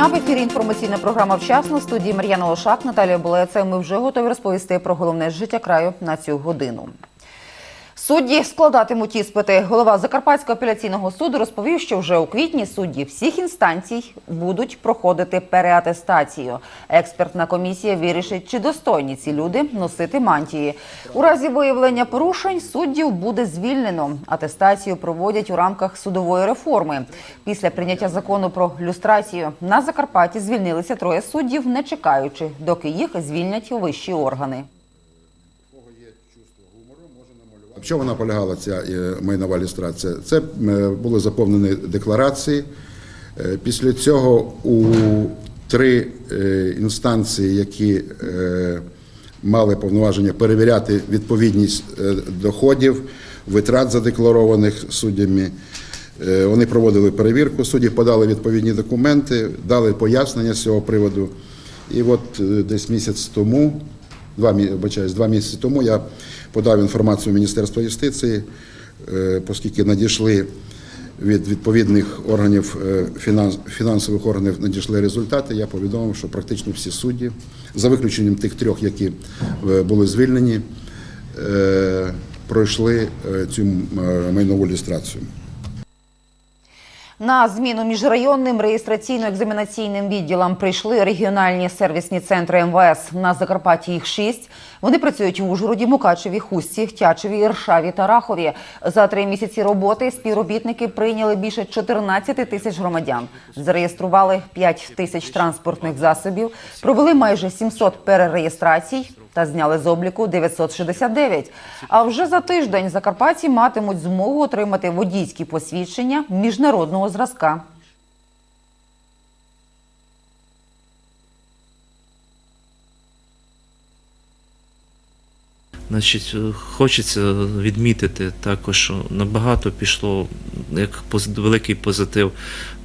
Дня в ефірі інформаційна програма вчасно в студії Мар'яна Лошак, Наталія Булеце. Ми вже готові розповісти про головне життя краю на цю годину. Судді складатимуть іспити. Голова Закарпатського апеляційного суду розповів, що вже у квітні судді всіх інстанцій будуть проходити переатестацію. Експертна комісія вирішить, чи достойні ці люди носити мантії. У разі виявлення порушень суддів буде звільнено. Атестацію проводять у рамках судової реформи. Після прийняття закону про люстрацію на Закарпатті звільнилися троє суддів, не чекаючи, доки їх звільнять вищі органи. В чому вона полягала ця е, майнова люстрація? Це е, були заповнені декларації. Е, Після цього у три інстанції, які мали повноваження перевіряти відповідність доходів, витрат задекларованих суддями. Вони проводили перевірку, судді подали відповідні документи, дали пояснення з цього приводу. І от десь місяць тому два, вибачаюсь, два місяці тому я подав інформацію в Міністерство юстиції, е, оскільки надійшли від відповідних органів е, фінансових органів надійшли результати. Я повідомив, що практично всі судді, за виключенням тих трьох, які е, були звільнені, пройшли цю майнову люстрацію. На зміну міжрайонним реєстраційно-екзаменаційним відділам прийшли регіональні сервісні центри МВС. На Закарпатті їх шість. Вони працюють в Ужгороді, Мукачеві, Хусті, Тячеві, Іршаві та Рахові. За три місяці роботи співробітники прийняли більше 14 тисяч громадян. Зареєстрували 5 тисяч транспортних засобів, провели майже 700 перереєстрацій та зняли з обліку 969. А вже за тиждень закарпатці матимуть змогу отримати водійські посвідчення міжнародного зразка. Значить, е, хочеться відмітити також, що набагато пішло, як великий позитив,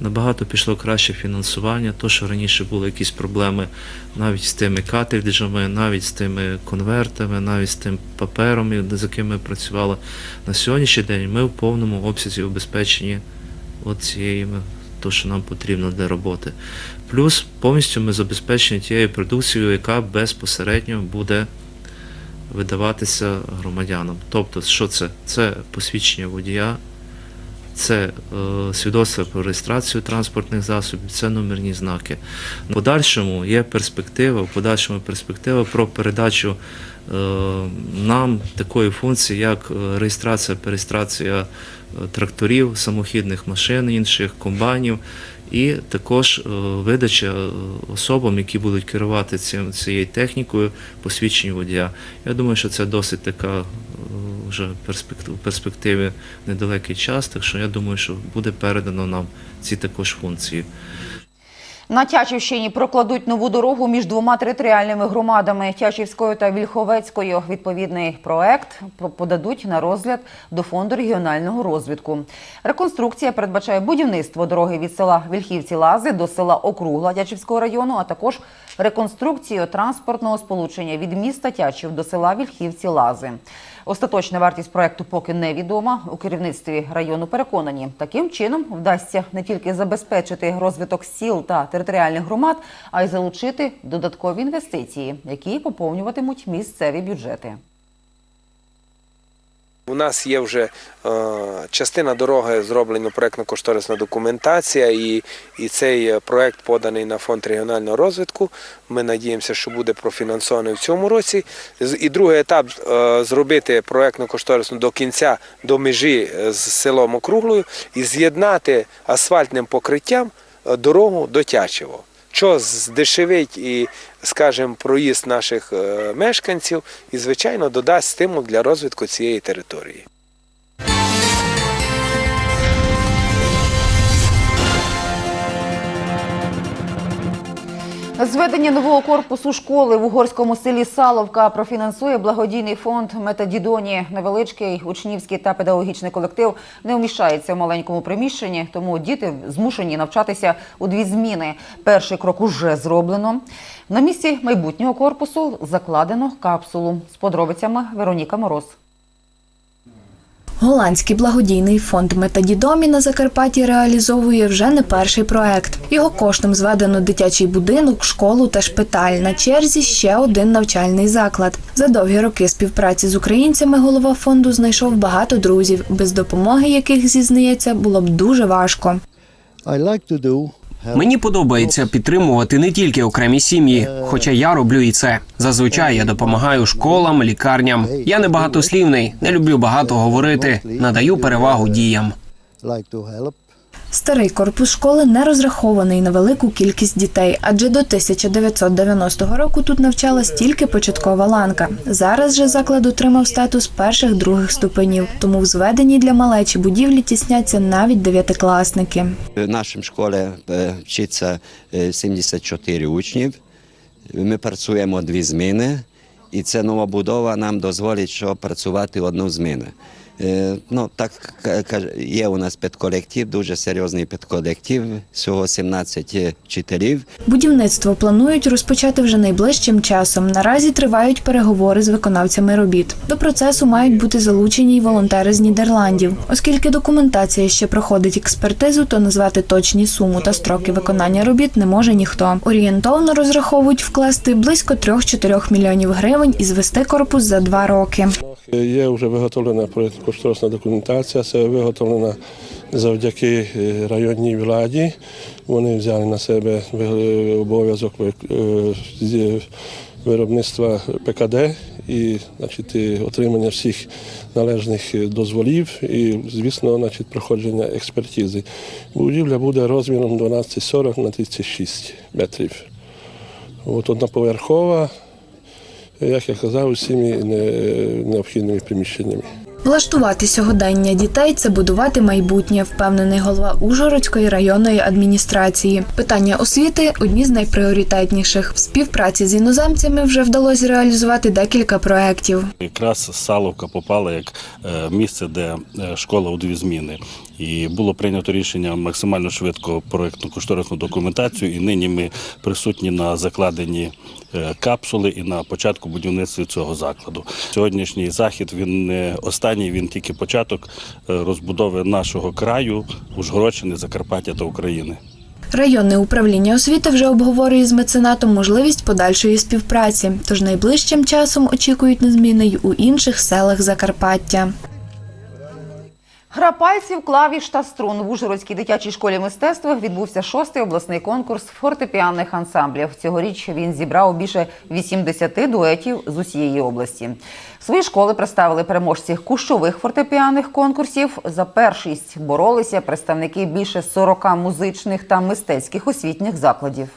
набагато пішло краще фінансування. То, що раніше були якісь проблеми навіть з тими картриджами, навіть з тими конвертами, навіть з тим папером, з яким ми працювали. На сьогоднішній день ми в повному обсязі обезпечені цією, то, що нам потрібно для роботи. Плюс повністю ми забезпечені тією продукцією, яка безпосередньо буде видаватися громадянам. Тобто, що це? Це посвідчення водія, це е, свідоцтво про реєстрацію транспортних засобів, це номерні знаки. В подальшому є перспектива, в подальшому перспектива про передачу е, нам такої функції, як е, реєстрація, перереєстрація тракторів, самохідних машин, інших комбайнів. І також е, видача е, особам, які будуть керувати цим, цією технікою, посвідчень водія. Я думаю, що це досить така е, вже перспектив, в перспективі недалекий час, так що я думаю, що буде передано нам ці також функції. На Тячівщині прокладуть нову дорогу між двома територіальними громадами Тячівською та Вільховецькою. Відповідний проект подадуть на розгляд до фонду регіонального розвитку. Реконструкція передбачає будівництво дороги від села Вільхівці-Лази до села Округла Тячівського району, а також реконструкцію транспортного сполучення від міста Тячів до села Вільхівці-Лази. Остаточна вартість проекту поки невідома. У керівництві району переконані, таким чином вдасться не тільки забезпечити розвиток сіл та територіальних громад, а й залучити додаткові інвестиції, які поповнюватимуть місцеві бюджети. У нас є вже е, частина дороги зроблена проєктно-кошторисна документація, і, і цей е, проєкт поданий на фонд регіонального розвитку. Ми надіємося, що буде профінансований в цьому році. І другий етап е, зробити проєктно-кошторисну до кінця до межі з селом Округлою і з'єднати асфальтним покриттям дорогу до Тячево. Що здешевить і, скажімо, проїзд наших е, мешканців і, звичайно, додасть стимул для розвитку цієї території. Зведення нового корпусу школи в угорському селі Саловка профінансує благодійний фонд Метадідоні. Невеличкий учнівський та педагогічний колектив не вміщається в маленькому приміщенні, тому діти змушені навчатися у дві зміни. Перший крок уже зроблено. На місці майбутнього корпусу закладено капсулу з подробицями Вероніка Мороз. Голландський благодійний фонд Метадідомі на Закарпатті реалізовує вже не перший проект. Його коштом зведено дитячий будинок, школу та шпиталь. На черзі ще один навчальний заклад. За довгі роки співпраці з українцями голова фонду знайшов багато друзів, без допомоги яких зізнається було б дуже важко. I Мені подобається підтримувати не тільки окремі сім'ї, хоча я роблю і це. Зазвичай я допомагаю школам, лікарням. Я не багатослівний, не люблю багато говорити, надаю перевагу діям. Старий корпус школи не розрахований на велику кількість дітей, адже до 1990 року тут навчалась тільки початкова ланка. Зараз же заклад отримав статус перших других ступенів, тому в зведеній для малечі будівлі тісняться навіть дев'ятикласники. В нашій школі е, вчиться е, 74 учнів. Ми працюємо дві зміни, і ця нова будова нам дозволить що працювати одну зміну. Е, Ну, так ка- ка- є у нас підколектив, дуже серйозний підколектив, всього 17 вчителів. Будівництво планують розпочати вже найближчим часом. Наразі тривають переговори з виконавцями робіт. До процесу мають бути залучені й волонтери з Нідерландів. Оскільки документація ще проходить експертизу, то назвати точні суму та строки виконання робіт не може ніхто. Орієнтовно розраховують вкласти близько 3-4 мільйонів гривень і звести корпус за два роки. Є вже виготовлена проєктно-кошторисна документація, це виготовлена завдяки е, районній владі. Вони взяли на себе обов'язок е, виробництва ПКД і значить, отримання всіх належних е, дозволів і, звісно, значить, проходження експертизи. Будівля буде розміром 12,40 на 36 метрів. От одноповерхова, як я казав, усіми необхідними приміщеннями. Влаштувати сьогодення дітей це будувати майбутнє, впевнений голова Ужгородської районної адміністрації. Питання освіти одні з найпріоритетніших. В співпраці з іноземцями вже вдалося реалізувати декілька проєктів. Якраз Саловка попала як е, місце, де е, школа у дві зміни. І було прийнято рішення максимально швидко проєктну кошторисну документацію. І нині ми присутні на закладенні е, капсули і на початку будівництва цього закладу. Сьогоднішній захід він не останній, він тільки початок е, розбудови нашого краю, Ужгородщини, Закарпаття та України. Районне управління освіти вже обговорює з меценатом можливість подальшої співпраці. Тож найближчим часом очікують на зміни й у інших селах Закарпаття. Гра пальців, клавіш та струн в Ужгородській дитячій школі мистецтва відбувся шостий обласний конкурс фортепіанних ансамблів. Цьогоріч він зібрав більше 80 дуетів з усієї області. Свої школи представили переможці кущових фортепіанних конкурсів. За першість боролися представники більше 40 музичних та мистецьких освітніх закладів.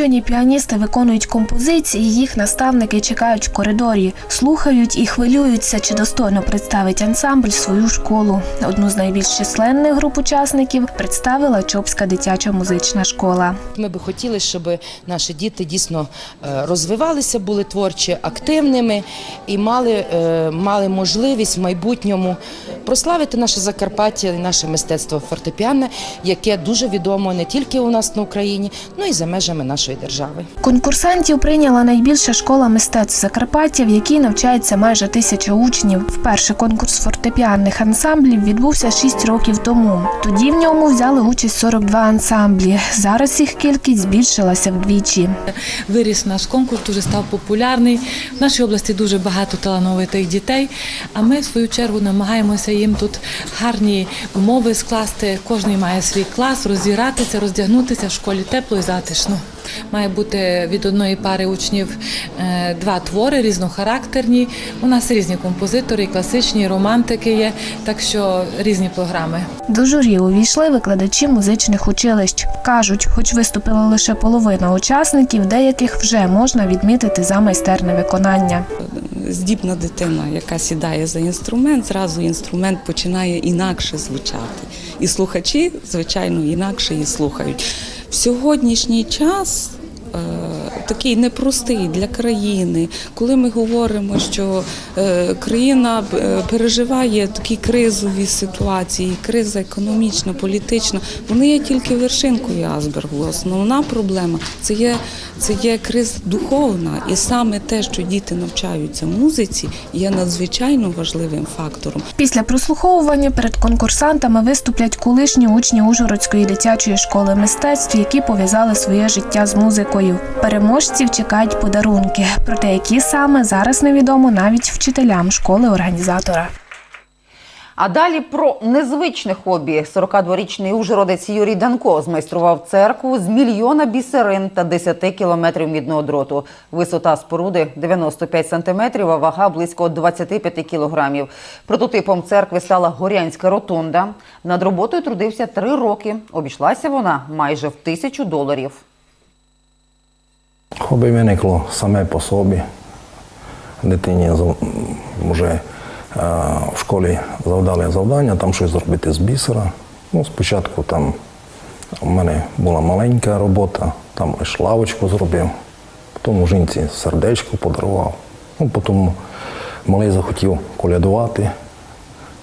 Юні піаністи виконують композиції, їх наставники чекають в коридорі, слухають і хвилюються, чи достойно представить ансамбль свою школу. Одну з найбільш численних груп учасників представила Чопська дитяча музична школа. Ми би хотіли, щоб наші діти дійсно е, розвивалися, були творчі, активними і мали, е, мали можливість в майбутньому прославити наше Закарпаття і наше мистецтво фортепіане, яке дуже відомо не тільки у нас на Україні, але й за межами нашої держави. Конкурсантів прийняла найбільша школа мистецтв Закарпаття, в якій навчається майже тисяча учнів. Вперше конкурс фортепіанних ансамблів відбувся 6 років тому. Тоді в ньому взяли участь 42 ансамблі. Зараз їх кількість збільшилася вдвічі. виріс наш конкурс, дуже став популярний. В нашій області дуже багато талановитих дітей. А ми, в свою чергу, намагаємося їм тут гарні умови скласти. Кожен має свій клас, розігратися, роздягнутися в школі тепло і затишно. Має бути від одної пари учнів е, два твори різнохарактерні. У нас різні композитори, класичні, романтики є, так що різні програми. До журі увійшли викладачі музичних училищ. Кажуть, хоч виступила лише половина учасників, деяких вже можна відмітити за майстерне виконання. здібна дитина, яка сідає за інструмент, зразу інструмент починає інакше звучати. І слухачі, звичайно, інакше її слухають. Сьогоднішній час такий непростий для країни, коли ми говоримо, що е, країна е, переживає такі кризові ситуації, криза економічна, політична, вони є тільки вершинкою айсбергу. Основна проблема це є, це є криза духовна, і саме те, що діти навчаються музиці, є надзвичайно важливим фактором. Після прослуховування перед конкурсантами виступлять колишні учні Ужгородської дитячої школи мистецтв, які пов'язали своє життя з музикою. Переможців чекають подарунки, проте які саме зараз невідомо навіть вчителям школи організатора. А далі про незвичне хобі. 42-річний ужгородець Юрій Данко змайстрував церкву з мільйона бісерин та 10 кілометрів мідного дроту. Висота споруди 95 сантиметрів, а вага близько 25 кілограмів. Прототипом церкви стала Горянська ротонда. Над роботою трудився три роки. Обійшлася вона майже в тисячу доларів. Хобі виникло саме по собі. Дитині вже в школі завдали завдання, там щось зробити з бісера. Ну, спочатку там у мене була маленька робота, там лише лавочку зробив, потім жінці сердечко подарував. Ну, потім малий захотів колядувати.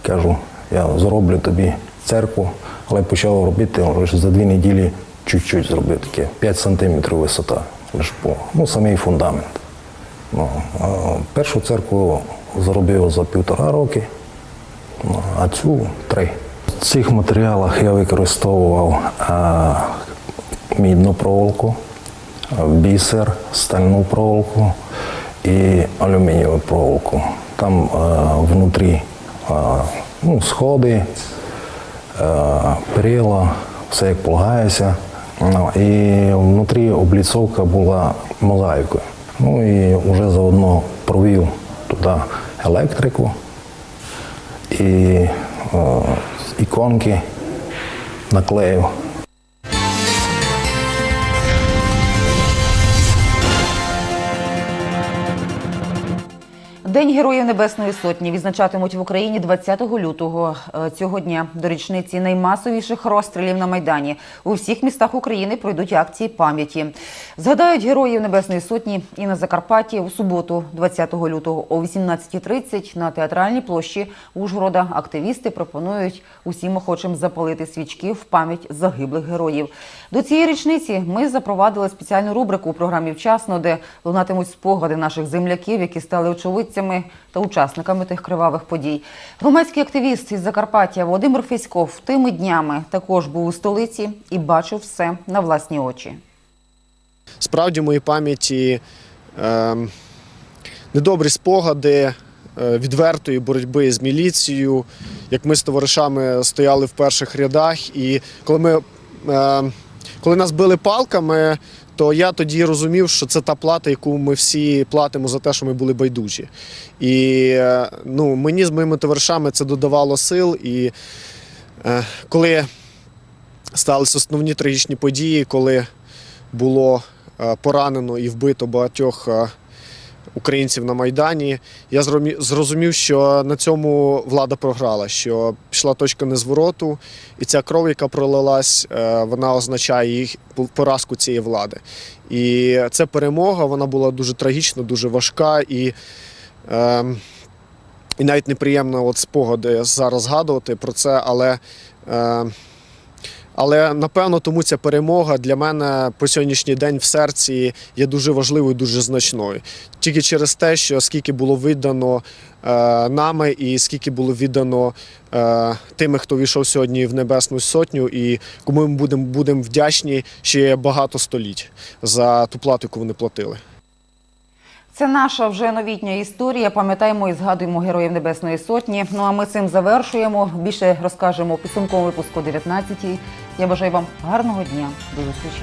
Кажу, я зроблю тобі церкву, але почав робити лише за дві неділі чуть-чуть зробив таке, 5 сантиметрів висота. Лише по, ну, самий фундамент. Ну, першу церкву зробив за півтора роки, ну, а цю три. В цих матеріалах я використовував а, мідну проволоку, бісер, стальну проволоку і алюмінієву проволоку. Там а, внутрі а, ну, сходи, а, перила, все як полагається. Ну, і внутрі обліцовка була мозаїкою. Ну і вже заодно провів туди електрику і е, іконки наклеїв. День Героїв Небесної Сотні відзначатимуть в Україні 20 лютого е, цього дня до річниці наймасовіших розстрілів на Майдані. У всіх містах України пройдуть акції пам'яті. Згадають Героїв Небесної Сотні і на Закарпатті у суботу, 20 лютого о 18.30 на театральній площі Ужгорода активісти пропонують усім охочим запалити свічки в пам'ять загиблих героїв. До цієї річниці ми запровадили спеціальну рубрику у програмі «Вчасно», де лунатимуть спогади наших земляків, які стали очевидцями та учасниками тих кривавих подій. Громадський активіст із Закарпаття Володимир Феськов тими днями також був у столиці і бачив все на власні очі. Справді в моїй пам'яті е, недобрі спогади е, відвертої боротьби з міліцією, як ми з товаришами стояли в перших рядах, і коли ми. Е, коли нас били палками, то я тоді розумів, що це та плата, яку ми всі платимо за те, що ми були байдужі. І е, ну, мені з моїми товаришами це додавало сил. І е, коли сталися основні трагічні події, коли було е, поранено і вбито багатьох е, українців на Майдані, я зрозумів, що на цьому влада програла, що пішла точка незвороту, і ця кров, яка пролилась, е, вона означає їх поразку цієї влади. І ця перемога вона була дуже трагічна, дуже важка і. Е, і навіть неприємно от спогади зараз згадувати про це, але, е, але напевно тому ця перемога для мене по сьогоднішній день в серці є дуже важливою, дуже значною. Тільки через те, що скільки було віддано е, нами, і скільки було віддано е, тими, хто війшов сьогодні в Небесну Сотню, і кому ми будемо будем вдячні ще багато століть за ту плату, яку вони платили. Це наша вже новітня історія. Пам'ятаємо і згадуємо героїв Небесної Сотні. Ну а ми цим завершуємо. Більше розкажемо у підсумковому випуску 19-й. Я бажаю вам гарного дня. До зустрічі.